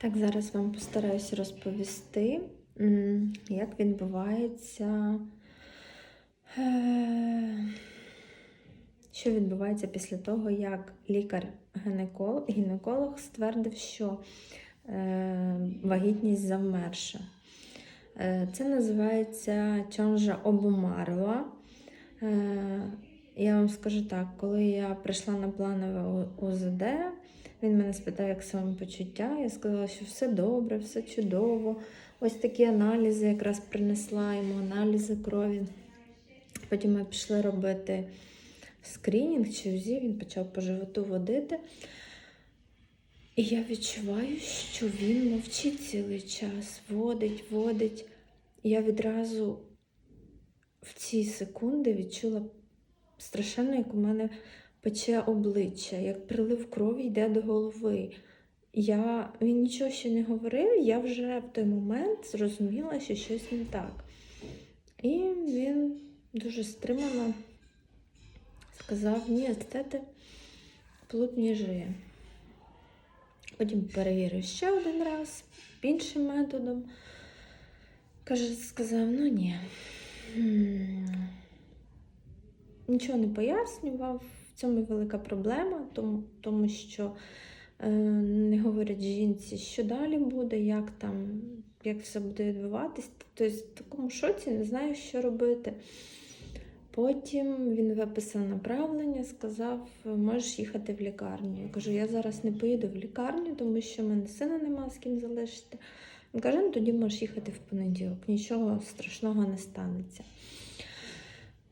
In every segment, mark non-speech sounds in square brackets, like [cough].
Так, зараз вам постараюся розповісти, як відбувається, е, що відбувається після того, як лікар-гінеколог гінеколог ствердив, що е, вагітність завмерша. Е, Це називається чонжа обумарла. Я вам скажу так, коли я прийшла на планове ОЗД, він мене спитав, як самопочуття. Я сказала, що все добре, все чудово. Ось такі аналізи якраз принесла йому аналізи крові. Потім ми пішли робити скринінг чи УЗІ, він почав по животу водити. І я відчуваю, що він мовчить цілий час, водить, водить. Я відразу в ці секунди відчула страшенно, як у мене пече обличчя, як прилив крові йде до голови. Я, Він нічого ще не говорив, я вже в той момент зрозуміла, що щось не так. І він дуже стримано сказав, ні, естети плод не жиє. Потім перевірив ще один раз іншим методом. Каже, сказав, ну ні. Нічого не пояснював. Цьому велика проблема, тому, тому що е, не говорять жінці, що далі буде, як там, як все буде відбуватись. Тобто в такому шоці не знаю, що робити. Потім він виписав направлення, сказав, можеш їхати в лікарню. Я кажу, я зараз не поїду в лікарню, тому що в мене сина нема з ким залишити. Він каже, ну тоді можеш їхати в понеділок, нічого страшного не станеться.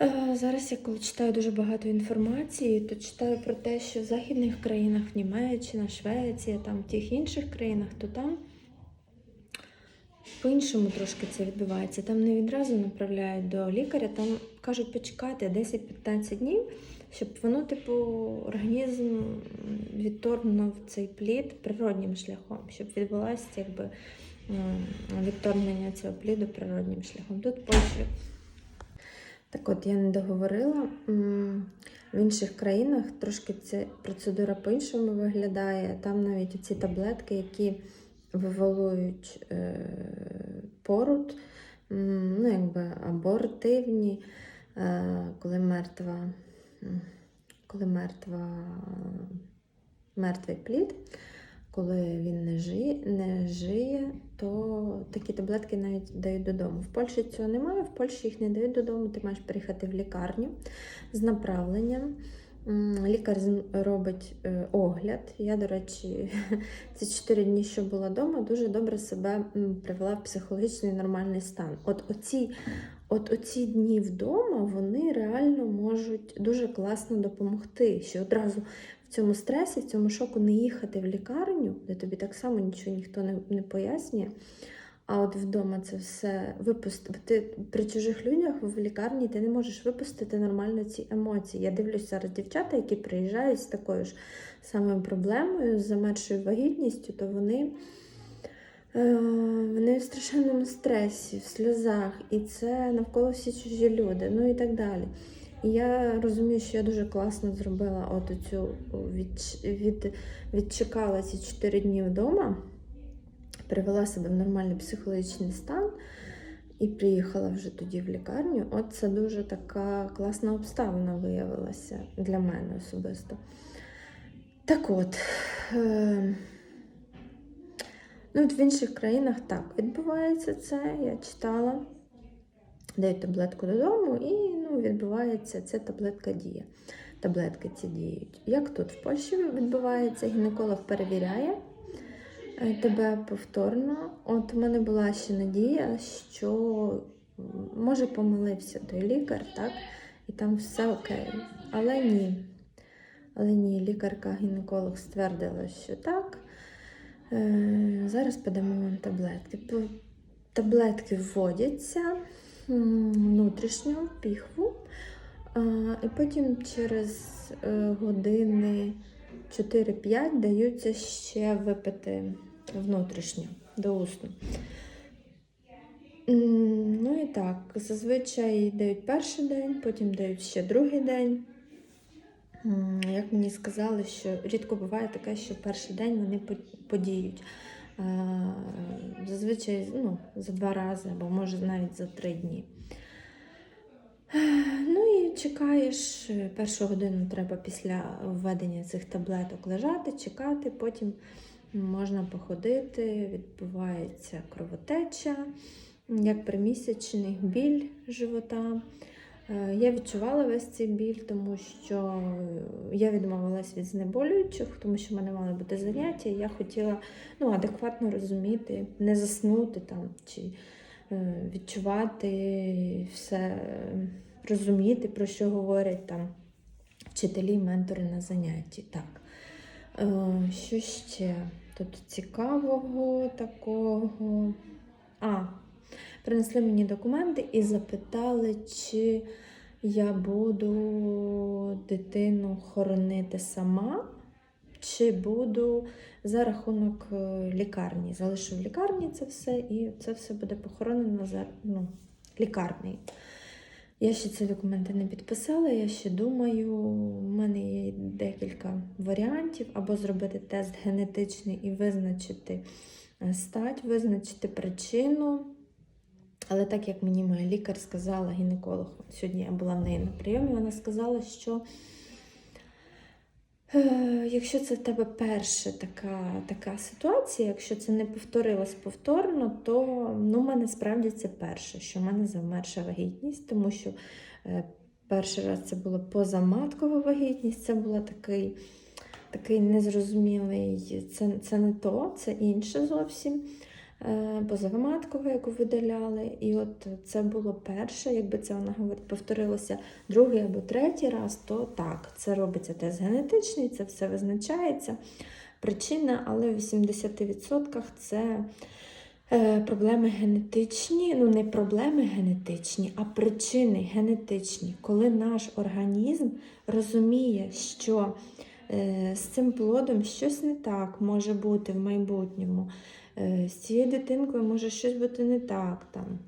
Е, Зараз я коли читаю дуже багато інформації, то читаю про те, що в західних країнах, Німеччина, Швеція, там в тих інших країнах, то там по-іншому трошки це відбувається. Там не відразу направляють до лікаря, там кажуть почекати 10-15 днів, щоб воно, типу, організм відторгнув цей плід природнім шляхом, щоб відбулося якби відторгнення цього пліду природнім шляхом. Тут в Польщі. Так от я не договорила. В інших країнах трошки ця процедура по-іншому виглядає. Там навіть ці таблетки, які вивалують е, пород, м, ну, якби абортивні, е, коли мертва, коли мертва, мертвий плід, коли він не жиє, не жиє, то такі таблетки навіть дають додому. В Польщі цього немає, в Польщі їх не дають додому, ти маєш приїхати в лікарню з направленням. Лікар робить е, огляд. Я, до речі, [laughs] ці 4 дні, що була вдома, дуже добре себе привела в психологічний нормальний стан. От оці, от оці дні вдома вони реально можуть дуже класно допомогти. Що одразу в цьому стресі, в цьому шоку не їхати в лікарню, де тобі так само нічого ніхто не, не пояснює. А от вдома це все випустити. Ти при чужих людях в лікарні ти не можеш випустити нормально ці емоції. Я дивлюся зараз дівчата, які приїжджають з такою ж самою проблемою, з замершою вагітністю, то вони, вони в страшенному стресі, в сльозах, і це навколо всі чужі люди, ну і так далі. І я розумію, що я дуже класно зробила от цю від, від, відчекала ці 4 дні вдома привела себе в нормальний психологічний стан і приїхала вже тоді в лікарню. От це дуже така класна обставина виявилася для мене особисто. Так от, е, ну, от в інших країнах так відбувається це, я читала. Дають таблетку додому, і ну, відбувається ця таблетка діє. Таблетки ці діють. Як тут в Польщі відбувається, гінеколог перевіряє е, тебе повторно. От у мене була ще надія, що може помилився той лікар, так? І там все окей. Але ні. Але ні, лікарка-гінеколог ствердила, що так. Е, зараз подамо вам таблетки. Таблетки вводяться внутрішньо в піхву, і потім через е, години 4-5 даються ще випити внутрішньо до усну. Ну і так, зазвичай дають перший день, потім дають ще другий день. Як мені сказали, що рідко буває таке, що перший день вони подіють. Зазвичай ну, за два рази, або може навіть за три дні. Ну і чекаєш, першу годину треба після введення цих таблеток лежати, чекати, потім можна походити, відбувається кровотеча, як примісячний біль живота. Е, Я відчувала весь цей біль, тому що е, я відмовилась від знеболюючих, тому що в мене мали бути заняття. Я хотіла ну, адекватно розуміти, не заснути там чи е, відчувати все, розуміти, про що говорять там вчителі, ментори на занятті. Так. Що ще тут цікавого такого? А, принесли мені документи і запитали, чи я буду дитину хоронити сама, чи буду за рахунок е, лікарні. Залишу в лікарні це все, і це все буде похоронено за ну, лікарнею. Я ще ці документи не підписала, я ще думаю, у мене є декілька варіантів, або зробити тест генетичний і визначити е, стать, визначити причину. Але так як мені моя лікар сказала, гінеколог, сьогодні я була в неї на прийомі, вона сказала, що е, якщо це в тебе перша така, така ситуація, якщо це не повторилось повторно, то ну, в мене справді це перше, що в мене завмерша вагітність, тому що е, перший раз це була позаматкова вагітність, це була такий, такий незрозумілий, це, це не то, це інше зовсім. Е, позавиматкова, яку видаляли. І от це було перше, якби це вона говорить, повторилося другий або третій раз, то так, це робиться тест генетичний, це все визначається. Причина, але в 80% це е, проблеми генетичні, ну не проблеми генетичні, а причини генетичні, коли наш організм розуміє, що е, з цим плодом щось не так може бути в майбутньому. Е, з цією дитинкою може щось бути не так. Там.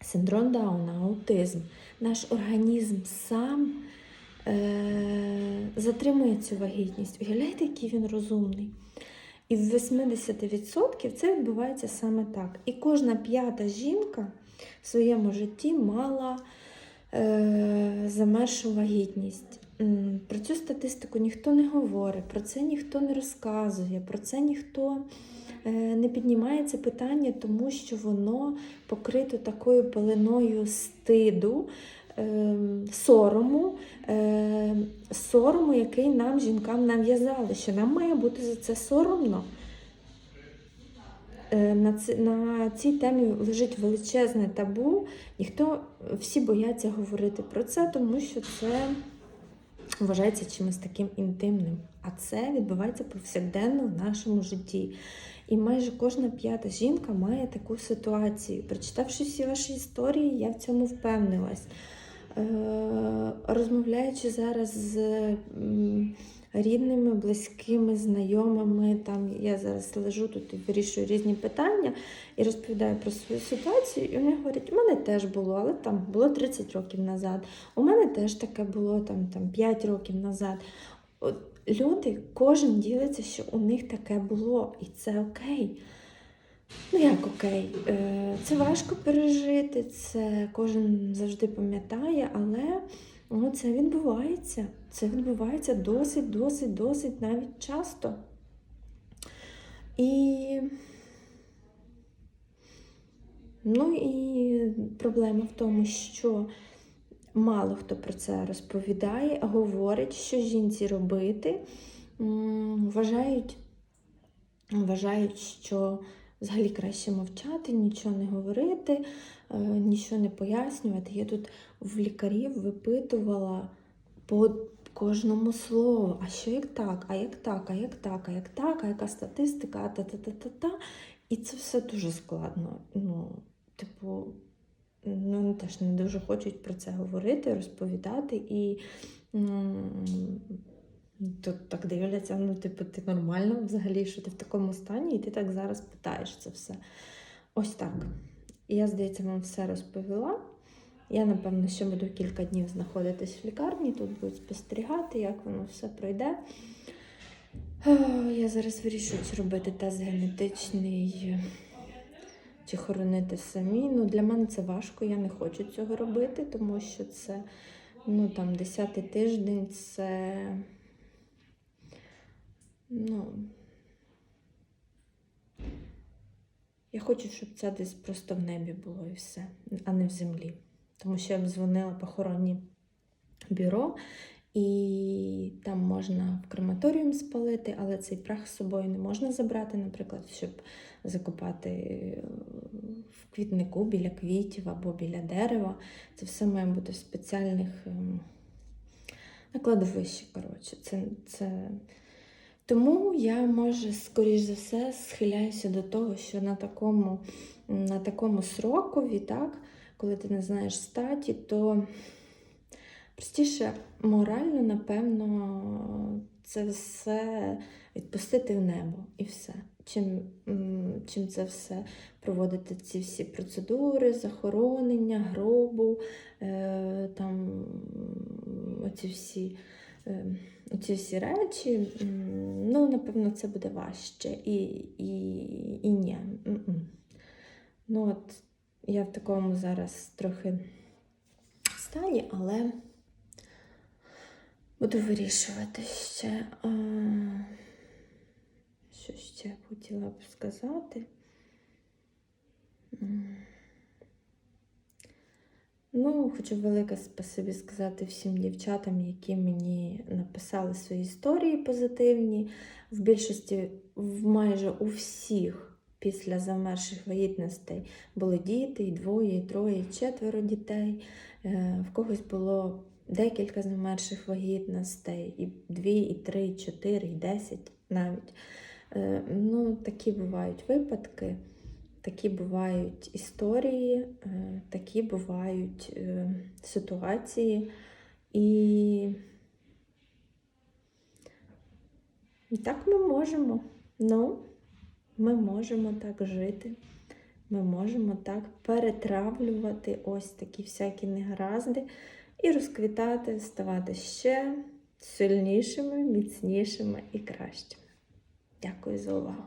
Синдром Дауна, аутизм. Наш організм сам е, затримує цю вагітність. Уявляєте, який він розумний? І в 80% це відбувається саме так. І кожна п'ята жінка в своєму житті мала е, замершу вагітність. Про цю статистику ніхто не говорить, про це ніхто не розказує, про це ніхто е, не піднімає це питання, тому що воно покрито такою пеленою стиду, е, сорому, е, сорому, який нам, жінкам, нав'язали, що нам має бути за це соромно. Е, на цій темі лежить величезне табу. Ніхто всі бояться говорити про це, тому що це вважається чимось таким інтимним. А це відбувається повсякденно в нашому житті. І майже кожна п'ята жінка має таку ситуацію. Прочитавши всі ваші історії, я в цьому впевнилась. Е, розмовляючи зараз з рідними, близькими, знайомими, там я зараз лежу тут і вирішую різні питання і розповідаю про свою ситуацію. І вони говорять, у мене теж було, але там було 30 років назад. У мене теж таке було там, там 5 років назад. От люди, кожен ділиться, що у них таке було, і це окей. Ну як окей, Е, це важко пережити, це кожен завжди пам'ятає, але ну, це відбувається. Це відбувається досить, досить, досить навіть часто. І ну і проблема в тому, що мало хто про це розповідає, говорить, що жінці робити. Вважають, вважають, що взагалі краще мовчати, нічого не говорити, е, нічого не пояснювати. Я тут в лікарів випитувала по кожному слову, а що як так, а як так, а як так, а як так, а яка статистика, та-та-та-та-та. І це все дуже складно. Ну, типу, ну, теж не дуже хочуть про це говорити, розповідати. І м, тут так дивляться, ну, типу, ти нормально взагалі, що ти в такому стані, і ти так зараз питаєш це все. Ось так. Я, здається, вам все розповіла. Я, напевно, ще буду кілька днів знаходитись в лікарні, тут будуть спостерігати, як воно все пройде. Я зараз вирішую, чи робити тест генетичний, чи хоронити самі. Ну, для мене це важко, я не хочу цього робити, тому що це ну, там, 10 тиждень це. Ну, я хочу, щоб це десь просто в небі було і все, а не в землі. Тому що я б дзвонила похоронні бюро, і там можна в крематоріум спалити, але цей прах з собою не можна забрати, наприклад, щоб закопати е, в квітнику біля квітів або біля дерева. Це все має бути в спеціальних ем, на кладовищі. Коротше. Це, це... Тому я, може, скоріш за все, схиляюся до того, що на такому, на такому срокові, так, коли ти не знаєш статі, то простіше морально, напевно, це все відпустити в небо і все. Чим, чим це все проводити ці всі процедури, захоронення, гробу, е, там оці всі. е, Оці всі речі, ну, напевно, це буде важче. І, і, і ні. Ну, от я в такому зараз трохи стані, але буду вирішувати ще. Що ще хотіла б сказати? Ну, хочу велике спасибі сказати всім дівчатам, які мені написали свої історії позитивні. В більшості, в майже у всіх після замерших вагітностей були діти, і двоє, і троє, і четверо дітей. Е, В когось було декілька замерших вагітностей, і дві, і три, і чотири, і десять навіть. Е, Ну, такі бувають випадки. Такі бувають історії, е, такі бувають ситуації. І так ми можемо. Ну, ми можемо так жити. Ми можемо так перетравлювати ось такі всякі негаразди і розквітати, ставати ще сильнішими, міцнішими і кращими. Дякую за увагу!